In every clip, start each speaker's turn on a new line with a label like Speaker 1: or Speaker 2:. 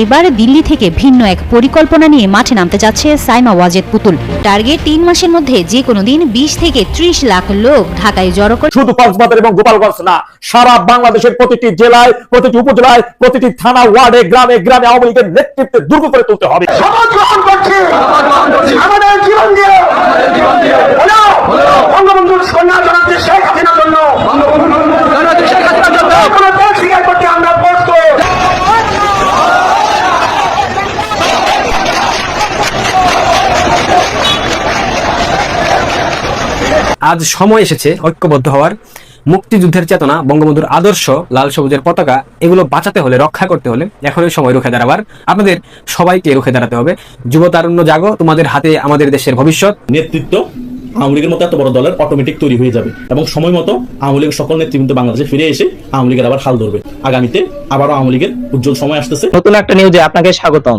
Speaker 1: এবার দিল্লি থেকে ভিন্ন এক পরিকল্পনা নিয়ে মাঠে নামতে যাচ্ছে সাইমা ওয়াজেদ পুতুল। টার্গেট তিন মাসের মধ্যে যে কোনো দিন বিশ থেকে ত্রিশ লাখ লোক ঢাকায় জড়ো করে
Speaker 2: শুধু কক্সবাজার এবং গোপালগঞ্জ না সারা বাংলাদেশের প্রতিটি জেলায় প্রতিটি উপজেলায় প্রতিটি থানা ওয়ার্ডে গ্রামে গ্রামে আওয়ামী লীগের নেতৃত্বে দুর্গ করে তুলতে হবে।
Speaker 3: শপথ গ্রহণ করছি। আমাদের জীবন দিয়ে হলো বঙ্গবন্ধুর কন্যা জনত্রী শেখ হাসিনার জন্য কোনো ত্যাগ স্বীকার করতে আমরা প্রস্তুত
Speaker 4: আজ সময় এসেছে ঐক্যবদ্ধ হওয়ার। মুক্তিযুদ্ধের চেতনা বঙ্গবন্ধুর আদর্শ লাল সবুজের পতাকা এগুলো বাঁচাতে হলে রক্ষা করতে হলে এখনই সময় রুখে দাঁড়াবার। আপনাদের সবাইকে রুখে দাঁড়াতে হবে। যুব তারুণ্য জাগো তোমাদের হাতে আমাদের দেশের ভবিষ্যৎ।
Speaker 5: নেতৃত্ব আওয়ামী লীগের মতো এত বড় দলের অটোমেটিক তৈরি হয়ে যাবে এবং সময় মতো আওয়ামী লীগের সকল নেতৃবৃন্দ বাংলাদেশে ফিরে এসে আওয়ামী লীগের আবার হাল ধরবে। আগামীতে আবারও আওয়ামী লীগের উজ্জ্বল সময় আসতেছে।
Speaker 6: নতুন একটা নিউজে আপনাকে স্বাগতম।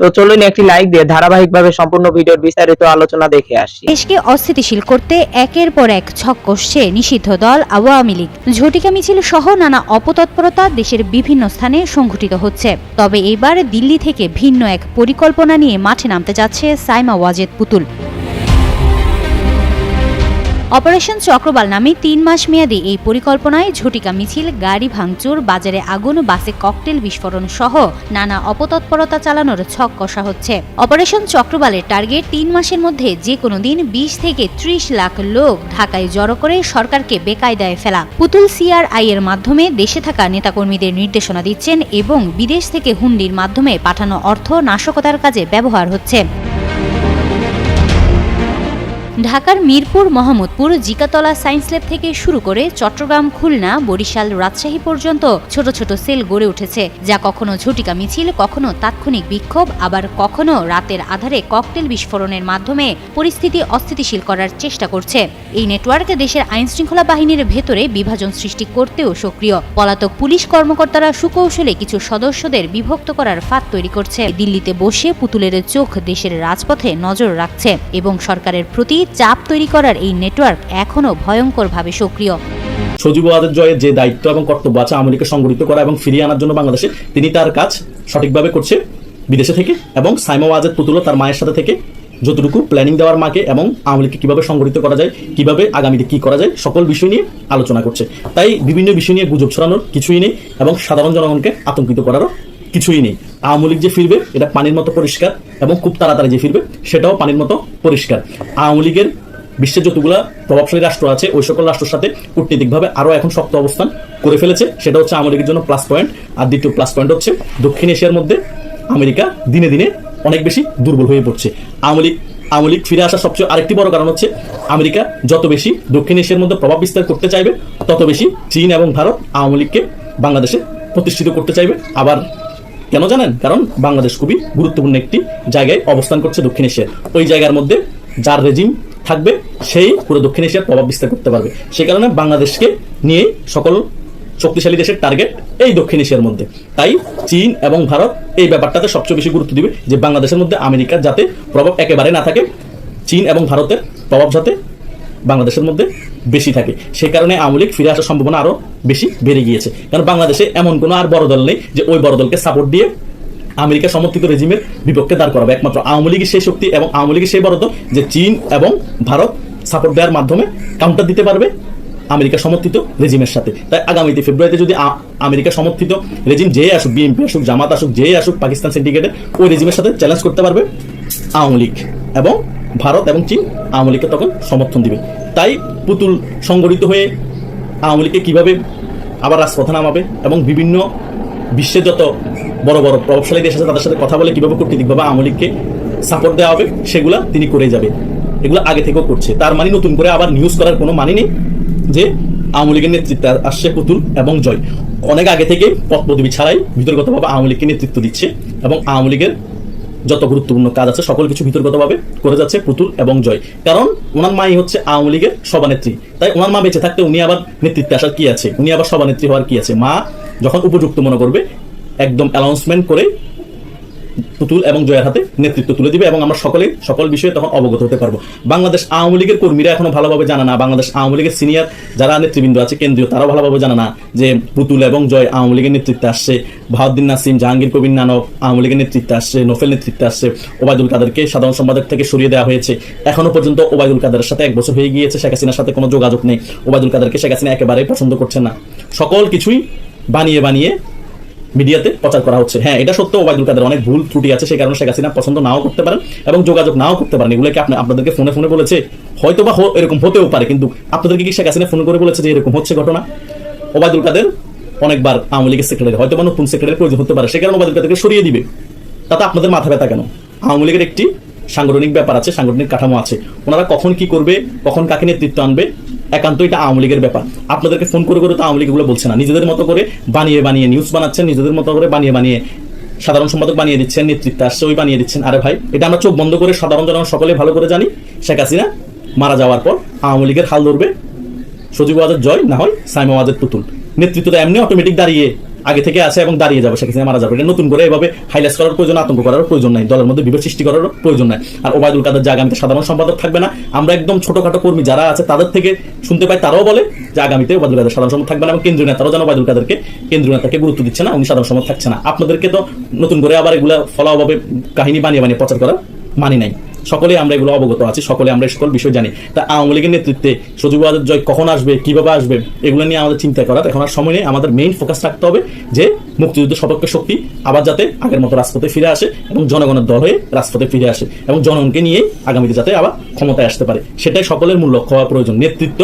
Speaker 6: তো চলুন একটি লাইক দিয়ে ধারাবাহিকভাবে সম্পূর্ণ ভিডিওর বিস্তারিত আলোচনা দেখে আসি।
Speaker 1: দেশকে অস্থিতিশীল করতে একের পর এক ছক কষছে নিষিদ্ধ দল আওয়ামী লীগ। ঝটিকা মিছিল সহ নানা অপতৎপরতা দেশের বিভিন্ন স্থানে সংঘটিত হচ্ছে। তবে এবার দিল্লি থেকে ভিন্ন এক পরিকল্পনা নিয়ে মাঠে নামতে যাচ্ছে সাইমা ওয়াজেদ পুতুল। অপারেশন চক্রবাল নামে তিন মাস মেয়াদী এই পরিকল্পনায় ঝটিকা মিছিল, গাড়ি ভাঙচুর, বাজারে আগুন, বাসে ককটেল বিস্ফোরণ সহ নানা অপতৎপরতা চালানোর ছক কষা হচ্ছে। অপারেশন চক্রবালের টার্গেট তিন মাসের মধ্যে যে কোনো দিন বিশ থেকে ত্রিশ লাখ লোক ঢাকায় জড়ো করে সরকারকে বেকায়দায় ফেলা। পুতুল সিআরআই এর মাধ্যমে দেশে থাকা নেতাকর্মীদের নির্দেশনা দিচ্ছেন এবং বিদেশ থেকে হুন্ডির মাধ্যমে পাঠানো অর্থ নাশকতার কাজে ব্যবহার হচ্ছে। ঢাকার মিরপুর, মোহাম্মদপুর, জিকাতলা সায়েন্স ল্যাব থেকে শুরু করে চট্টগ্রাম, খুলনা, বরিশাল, রাজশাহী পর্যন্ত ছোট ছোট সেল গড়ে উঠেছে, যা কখনো ঝটিকা মিছিল, কখনো তাৎক্ষণিক বিক্ষোভ, আবার কখনো রাতের আধারে ককটেল বিস্ফোরণের মাধ্যমে পরিস্থিতি অস্থিতিশীল করার চেষ্টা করছে। এই নেটওয়ার্ক দেশের আইনশৃঙ্খলা বাহিনীর ভেতরে বিভাজন সৃষ্টি করতেও সক্রিয়। পলাতক পুলিশ কর্মকর্তারা সুকৌশলে কিছু সদস্যদের বিভক্ত করার ফাঁদ তৈরি করছে। দিল্লিতে বসে পুতুলের চোখ দেশের রাজপথে নজর রাখছে এবং সরকারের প্রতি চাপ তৈরি করার এই নেটওয়ার্ক এখনও ভয়ঙ্করভাবে সক্রিয়।
Speaker 5: সজীব ওয়াজেদ জয়ের যে দায়িত্ব এবং কর্তব্য আছে লীগকে সংগঠিত করা এবং ফিরিয়ে আনার জন্য বাংলাদেশে, তিনি তার কাজ সঠিকভাবে করছে বিদেশে থেকে এবং সাইমা ওয়াজেদ পুতুলও তার মায়ের সাথে থেকে যতটুকু প্ল্যানিং দেওয়ার মাকে এবং আওয়ামী লীগকে কীভাবে সংগঠিত করা যায়, কীভাবে আগামীতে কি করা যায়, সকল বিষয় নিয়ে আলোচনা করছে। তাই বিভিন্ন বিষয় নিয়ে গুজব ছড়ানোর কিছুই নেই এবং সাধারণ জনগণকে আতঙ্কিত করারও কিছুই নেই। আওয়ামী লীগ যে ফিরবে, এটা পানির মতো পরিষ্কার এবং খুব তাড়াতাড়ি যে ফিরবে, সেটাও পানির মতো পরিষ্কার। আওয়ামী লীগের বিশ্বের যতগুলা প্রভাবশালী রাষ্ট্র আছে, ওই সকল রাষ্ট্রের সাথে কূটনীতিকভাবে আরও এখন শক্ত অবস্থান করে ফেলেছে। সেটা হচ্ছে আওয়ামী লীগের জন্য প্লাস পয়েন্ট আর দ্বিতীয় প্লাস পয়েন্ট হচ্ছে দক্ষিণ এশিয়ার মধ্যে আমেরিকা দিনে দিনে অনেক বেশি দুর্বল হয়ে পড়ছে। আওয়ামী লীগ আওয়ামী লীগ ফিরে আসার সবচেয়ে আরেকটি বড় কারণ হচ্ছে আমেরিকা যত বেশি দক্ষিণ এশিয়ার মধ্যে প্রভাব বিস্তার করতে চাইবে, তত বেশি চীন এবং ভারত আওয়ামী লীগকে বাংলাদেশে প্রতিষ্ঠিত করতে চাইবে। আবার কেন জানেন? কারণ বাংলাদেশ খুবই গুরুত্বপূর্ণ একটি জায়গায় অবস্থান করছে দক্ষিণ এশিয়ার ওই জায়গার মধ্যে যার রেজিম থাকবে, সেই পুরো দক্ষিণ এশিয়ার প্রভাব বিস্তার করতে পারবে। সে কারণে বাংলাদেশকে নিয়ে সকল শক্তিশালী দেশের টার্গেট এই দক্ষিণ এশিয়ার মধ্যে। তাই চীন এবং ভারত এই ব্যাপারটাতে সবচেয়ে বেশি গুরুত্ব দিবে যে বাংলাদেশের মধ্যে আমেরিকার যাতে প্রভাব একেবারে না থাকে, চীন এবং ভারতের প্রভাব যাতে বাংলাদেশের মধ্যে বেশি থাকে। সেই কারণে আওয়ামী লীগ ফিরে আসার সম্ভাবনা আরও বেশি বেড়ে গিয়েছে। কারণ বাংলাদেশে এমন কোনো আর বড় দল নেই যে ওই বড় দলকে সাপোর্ট দিয়ে আমেরিকা সমর্থিত রেজিমের বিপক্ষে দাঁড় করাবে। একমাত্র আওয়ামী লীগের সেই শক্তি এবং আওয়ামী লীগের সেই বড় দল যে চীন এবং ভারত সাপোর্ট দেওয়ার মাধ্যমে কাউন্টার দিতে পারবে আমেরিকা সমর্থিত রেজিমের সাথে। তাই আগামীতে ফেব্রুয়ারিতে যদি আমেরিকা সমর্থিত রেজিম যে আসুক বিএনপি আসুক, জামাত আসুক যে আসুক, পাকিস্তান সিন্ডিকেটের ওই রেজিমের সাথে চ্যালেঞ্জ করতে পারবে আওয়ামী লীগ এবং ভারত এবং চীন আওয়ামী লীগকে তখন সমর্থন দিবে। তাই পুতুল সংগঠিত হয়ে আওয়ামী লীগকে কীভাবে আবার রাজপথে নামাবে এবং বিভিন্ন বিশ্বের যত বড় বড় প্রভাবশালী দেশ আছে, তাদের সাথে কথা বলে কীভাবে কূটনীতিকভাবে আওয়ামী লীগকে সাপোর্ট দেওয়া হবে, সেগুলা তিনি করে যাবে। এগুলো আগে থেকেও করছে। তার মানে নতুন করে আবার নিউজ করার কোনো মানে নেই যে আওয়ামী লীগের নেতৃত্বে আসছে পুতুল এবং জয়। অনেক আগে থেকে পদ ছাড়াই ভিতরগতভাবে আওয়ামী লীগকে নেতৃত্ব দিচ্ছে এবং আওয়ামী লীগের যত গুরুত্বপূর্ণ কাজ আছে, সকল কিছু ভিতরগতভাবে করে যাচ্ছে পুতুল এবং জয়। কারণ ওনার মাই হচ্ছে আওয়ামী লীগের সভানেত্রী। তাই ওনার মা বেঁচে থাকতে উনি আবার নেতৃত্বে আসার কি আছে? উনি আবার সভানেত্রী হওয়ার কি আছে? মা যখন উপযুক্ত মনে করবে, একদম অ্যানাউন্সমেন্ট করে পুতুল এবং জয়ের হাতে নেতৃত্ব তুলে দিবে এবং আমরা সকলে সকল বিষয়ে তখন অবগত হতে পারব। বাংলাদেশ আওয়ামী লীগের কর্মীরা এখনও ভালোভাবে জানা না। বাংলাদেশ আওয়ামী লীগের সিনিয়র যারা নেতৃবৃন্দ আছে, কেন্দ্রীয়, তারাও ভালোভাবে জানা না যে পুতুল এবং জয় আওয়ামী লীগের নেতৃত্বে আসছে। বাহাউদ্দিন নাসিম, জাহাঙ্গীর কবির নানক আওয়ামী লীগের নেতৃত্বে আসছে, নোফেল নেতৃত্বে আসছে, ওবায়দুল কাদেরকে সাধারণ সম্পাদক থেকে সরিয়ে দেওয়া হয়েছে। এখনও পর্যন্ত ওবায়দুল কাদের সাথে এক বছর হয়ে গিয়েছে। শেখ হাসিনার সাথে কোনো যোগাযোগ নেই। ওবায়দুল কাদেরকে শেখ হাসিনা একেবারেই পছন্দ করছে না। সকল কিছুই বানিয়ে বানিয়ে মিডিয়াতে প্রচার করা হচ্ছে। হ্যাঁ এটা সত্য ওবায়দুল কাদের অনেক ভুল ত্রুটি আছে সেই কারণে শেখ হাসিনা পছন্দ নাও করতে পারেন এবং যোগাযোগ নাও করতে পারেন। এগুলোকে আপনি আপনাদেরকে ফোনে ফোনে বলেছে হয়তো বা এরকম হতেও পারে, কিন্তু আপনাদেরকে কি শেখ হাসিনা ফোন করে বলেছে যে এরকম হচ্ছে ঘটনা? ওবায়দুল কাদের অনেকবার আওয়ামী লীগের সেক্রেটারি হয়তো বা নতুন সেক্রেটারি প্রয়োজন হতে পারে, সে কারণে ওবায়দুল কাদেরকে সরিয়ে দিবে। তাতে আপনাদের মাথা ব্যথা কেন? আওয়ামী লীগের একটি সাংগঠনিক ব্যাপার আছে, সাংগঠনিক কাঠামো আছে। ওনারা কখন কি করবে, কখন কাকে নেতৃত্ব আনবে, একান্ত এটা আওয়ামী লীগের ব্যাপার। আপনাদেরকে ফোন করে করে তো আওয়ামী লীগ এগুলো বলছে না। নিজেদের মতো করে বানিয়ে বানিয়ে নিউজ বানাচ্ছেন, নিজেদের মতো করে বানিয়ে বানিয়ে সাধারণ সম্পাদক বানিয়ে দিচ্ছেন, নেতৃত্ব আসছে ওই বানিয়ে দিচ্ছেন। আরে ভাই, এটা আমরা চোখ বন্ধ করে সাধারণ জনগণ সকলে ভালো করে জানি। শেখ হাসিনা মারা যাওয়ার পর আওয়ামী লীগের হাল ধরবে। সজীব ওয়াজের জয় না হয়, সাইমা ওয়াজের পুতুল। নেতৃত্বটা এমনি অটোমেটিক দাঁড়িয়ে আগে থেকে আছে এবং দাঁড়িয়ে যাবে সেখানে মারা যাবে। এটা নতুন করে এভাবে হাইলাইট করার প্রয়োজন, আতঙ্ক করার প্রয়োজন নাই, দলের মধ্যে বিভেদ সৃষ্টি করার প্রয়োজন নাই। আর ওবায়দুল কাদের যে আগামীতে সাধারণ সম্পাদক থাকবে না, আমরা একদম ছোটখাটো কর্মী যারা আছে তাদের থেকে শুনতে পাই, তারাও বলে যে আগামীতে ওবায়দুল কাদের সাধারণ সম্পাদক থাকবে না এবং কেন্দ্রীয় নেতারাও যেন ওবায়দুল কাদেরকে, কেন্দ্রীয় নেতাকে গুরুত্ব দিচ্ছে না, উনি সাধারণ সম্পাদক থাকছে না। আপনাদেরকে তো নতুন করে আবার এগুলা ফলাভাবে কাহিনী বানিয়ে বানিয়ে প্রচার করার মানি নাই। সকলে আমরা এগুলো অবগত আছি সকলে আমরা সকল বিষয় জানি। তা আওয়ামী লীগের নেতৃত্বে সজীব ওয়াজেদ জয় কখন আসবে, কীভাবে আসবে, এগুলো নিয়ে আমাদের চিন্তা করার এখন আর সময় নেই। আমাদের মেইন ফোকাস রাখতে হবে যে মুক্তিযুদ্ধ সপক্ষে শক্তি আবার যাতে আগের মতো রাজপথে ফিরে আসে এবং জনগণের দল হয়ে রাজপথে ফিরে আসে এবং জনগণকে নিয়ে আগামীতে যাতে আবার ক্ষমতায় আসতে পারে। সেটাই সকলের মূল লক্ষ্য হওয়া প্রয়োজন। নেতৃত্ব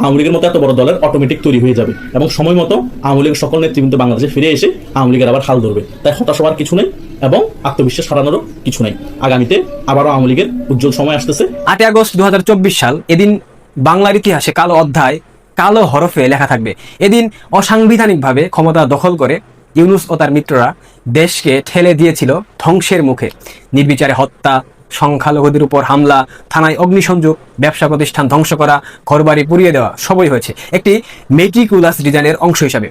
Speaker 5: আওয়ামী লীগের মতো এত বড় দলের অটোমেটিক তৈরি হয়ে যাবে। এবং সময় মতো আওয়ামী লীগের সকল নেতৃবৃন্দ বাংলাদেশে ফিরে এসে আওয়ামী লীগের আবার হাল ধরবে। তাই হতাশ হওয়ার কিছু নেই এবং আত্মবিশ্বাস হারানোরও কিছু নেই। আগামীতে আবারও আওয়ামী লীগের উজ্জ্বল সময় আসতেছে।
Speaker 4: আটই আগস্ট দু হাজার চব্বিশ সাল এদিন বাংলার ইতিহাসে কালো অধ্যায়, কালো হরফে লেখা থাকবে। এদিন অসাংবিধানিকভাবে ক্ষমতা দখল করে ইউনুস ও তার মিত্ররা দেশকে ঠেলে দিয়েছিল ধ্বংসের মুখে। নির্বিচারে হত্যা সংখ্যালঘুদের উপর হামলা, থানায় অগ্নিসংযোগ, ব্যবসা প্রতিষ্ঠান ধ্বংস করা, ঘরবাড়ি পুড়িয়ে দেওয়া, সবই হয়েছে। একটি মেটিকুলাস ডিজাইনের অংশ হিসাবে।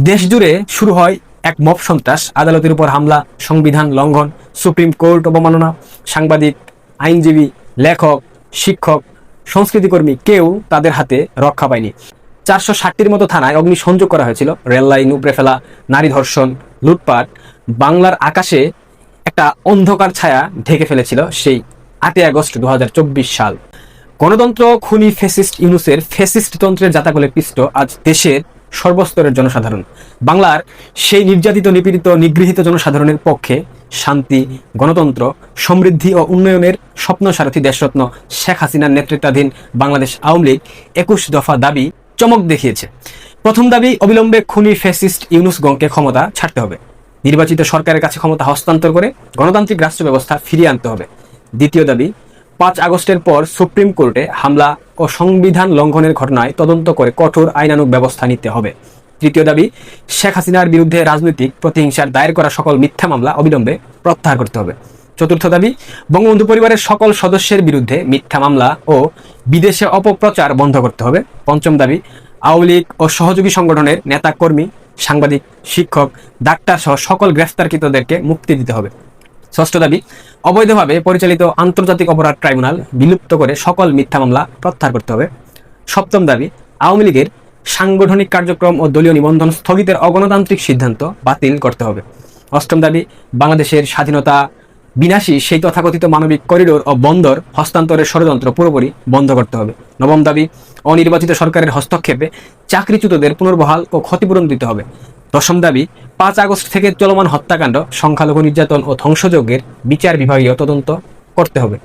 Speaker 4: দেশ জুড়ে শুরু হয় এক মব সন্ত্রাস, আদালতের উপর হামলা, সংবিধান লঙ্ঘন, সুপ্রিম কোর্ট অবমাননা, সাংবাদিক, আইনজীবী, লেখক, শিক্ষক, সংস্কৃতিকর্মী কেউ তাদের হাতে রক্ষা পায়নি। চারশো ষাটটির মতো থানায় অগ্নিসংযোগ করা হয়েছিল। রেল লাইন উপড়ে ফেলা, নারী ধর্ষণ, লুটপাট, বাংলার আকাশে একটা অন্ধকার ছায়া ঢেকে ফেলেছিল সেই আটই আগস্ট দু হাজার চব্বিশ সাল। গণতন্ত্র খুনি ফেসিস্ট ইউনুসের ফেসিস্ট তন্ত্রের জাতাকলে পিষ্ট আজ দেশের সর্বস্তরের জনসাধারণ। বাংলার সেই নির্যাতিত, নিপীড়িত, নিগৃহীত জনসাধারণের পক্ষে শান্তি, গণতন্ত্র, সমৃদ্ধি ও উন্নয়নের স্বপ্ন সারথী দেশরত্ন শেখ হাসিনার নেতৃত্বাধীন বাংলাদেশ আওয়ামী লীগ একুশ দফা দাবি চমক দেখিয়েছে। প্রথম দাবি অবিলম্বে খুনি ফ্যাসিস্ট ইউনুসগণকে ক্ষমতা ছাড়তে হবে। নির্বাচিত সরকারের কাছে ক্ষমতা হস্তান্তর করে গণতান্ত্রিক রাষ্ট্র ব্যবস্থা ফিরিয়ে আনতে হবে। দ্বিতীয় দাবি, পাঁচ আগস্টের পর সুপ্রিম কোর্টে হামলা ও সংবিধান লঙ্ঘনের ঘটনায় তদন্ত করে কঠোর আইনানুগ ব্যবস্থা নিতে হবে। তৃতীয় দাবি, শেখ হাসিনার বিরুদ্ধে রাজনৈতিক প্রতিহিংসার দায়ের করা সকল মিথ্যা মামলা অবিলম্বে প্রত্যাহার করতে হবে। চতুর্থ দাবি, বঙ্গবন্ধু পরিবারের সকল সদস্যের বিরুদ্ধে মিথ্যা মামলা ও বিদেশে অপপ্রচার বন্ধ করতে হবে। পঞ্চম দাবি, আওয়ামী লীগ ও সহযোগী সংগঠনের নেতা কর্মী সাংবাদিক, শিক্ষক, ডাক্তার সহ সকল গ্রেফতারকৃতদেরকে মুক্তি দিতে হবে। ষষ্ঠ দাবি, অবৈধভাবে পরিচালিত আন্তর্জাতিক অপরাধ ট্রাইব্যুনাল বিলুপ্ত করে সকল মিথ্যা মামলা প্রত্যাহার করতে হবে। সপ্তম দাবি, আওয়ামী লীগের সাংগঠনিক কার্যক্রম ও দলীয় নিবন্ধন স্থগিতের অগণতান্ত্রিক সিদ্ধান্ত বাতিল করতে হবে। অষ্টম দাবি, বাংলাদেশের স্বাধীনতা বিনাশী সেই তথাকথিত মানবিক করিডোর ও বন্দর হস্তান্তরের ষড়যন্ত্র পুরোপুরি বন্ধ করতে হবে। নবম দাবি, অনির্বাচিত সরকারের হস্তক্ষেপে চাকরিচ্যুতদের পুনর্বহাল ও ক্ষতিপূরণ দিতে হবে। দশম দাবি, পাঁচ আগস্ট থেকে চলমান হত্যাকাণ্ড, সংখ্যালঘু নির্যাতন ও ধ্বংসযজ্ঞের বিচার বিভাগীয় তদন্ত করতে হবে।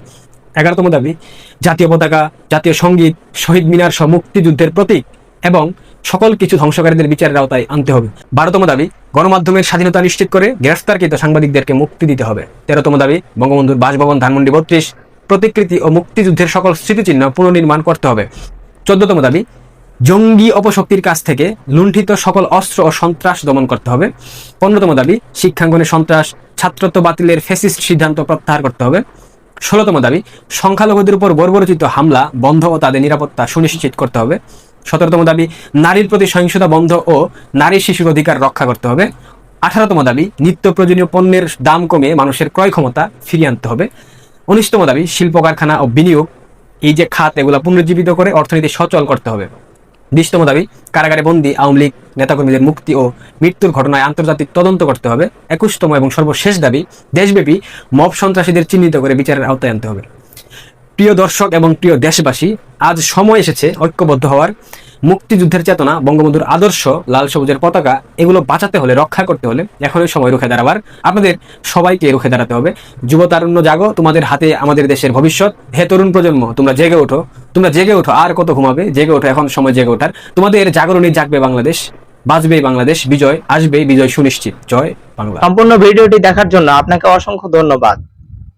Speaker 4: এগারোতম দাবি, জাতীয় পতাকা, জাতীয় সংগীত, শহীদ মিনার সহ মুক্তিযুদ্ধের প্রতীক এবং সকল কিছু ধ্বংসকারীদের বিচারের আওতায় আনতে হবে। বারোতম দাবি, গণমাধ্যমের স্বাধীনতা নিশ্চিত করে গ্রেফতারকৃত সাংবাদিকদেরকে মুক্তি দিতে হবে। তেরোতম দাবি, বঙ্গবন্ধুর বাসভবন, ধানমন্ডি বত্রিশ, প্রতিকৃতি ও মুক্তিযুদ্ধের সকল স্মৃতিচিহ্ন পুনর্নির্মাণ করতে হবে। চোদ্দতম দাবি, জঙ্গি অপশক্তির কাছ থেকে লুণ্ঠিত সকল অস্ত্র ও সন্ত্রাস দমন করতে হবে। পনেরোতম দাবি, শিক্ষাঙ্গনে সন্ত্রাস, ছাত্রত্ব বাতিলের ফেসিস্ট সিদ্ধান্ত প্রত্যাহার করতে হবে। ষোলোতম দাবি, সংখ্যালঘুদের উপর বর্বরচিত হামলা বন্ধ ও তাদের নিরাপত্তা সুনিশ্চিত করতে হবে। সতেরোতম দাবি, নারীর প্রতি সহিংসতা বন্ধ ও নারী শিশুর অধিকার রক্ষা করতে হবে। আঠারোতম দাবি নিত্য প্রয়োজনীয় পণ্যের দাম কমে মানুষের ক্রয় ক্ষমতা ফিরিয়ে আনতে হবে। উনিশতম দাবি শিল্প কারখানা ও বিনিয়োগ, এই যে খাত, এগুলো পুনরুজ্জীবিত করে অর্থনীতি সচল করতে হবে। বিশতম দাবি, কারাগারে বন্দী আওয়ামী লীগ, নেতাকর্মীদের মুক্তি ও মৃত্যুর ঘটনায় আন্তর্জাতিক তদন্ত করতে হবে। একুশতম এবং সর্বশেষ দাবি, দেশব্যাপী মব সন্ত্রাসীদের চিহ্নিত করে বিচারের আওতায় আনতে হবে। প্রিয় দর্শক এবং প্রিয় দেশবাসী, আজ সময় এসেছে ঐক্যবদ্ধ হওয়ার। মুক্তিযুদ্ধের চেতনা, বঙ্গবন্ধুর আদর্শ, লাল সবুজের পতাকা, এগুলো বাঁচাতে হলে, রক্ষা করতে হলে এখনই সময় রুখে দাঁড়াবার। আপনাদের সবাইকে রুখে দাঁড়াতে হবে। যুব তারুণ্য জাগো, তোমাদের হাতে আমাদের দেশের ভবিষ্যৎ। হে তরুণ প্রজন্ম, তোমরা জেগে ওঠো। তোমরা জেগে ওঠো, আর কত ঘুমাবে? জেগে ওঠো, এখন সময় জেগে ওঠার। তোমাদের জাগরণে জাগবে বাংলাদেশ। বাঁচবে বাংলাদেশ। বিজয় আসবে বিজয় সুনিশ্চিত। জয় বাংলা।
Speaker 6: সম্পূর্ণ ভিডিওটি দেখার জন্য আপনাকে অসংখ্য ধন্যবাদ।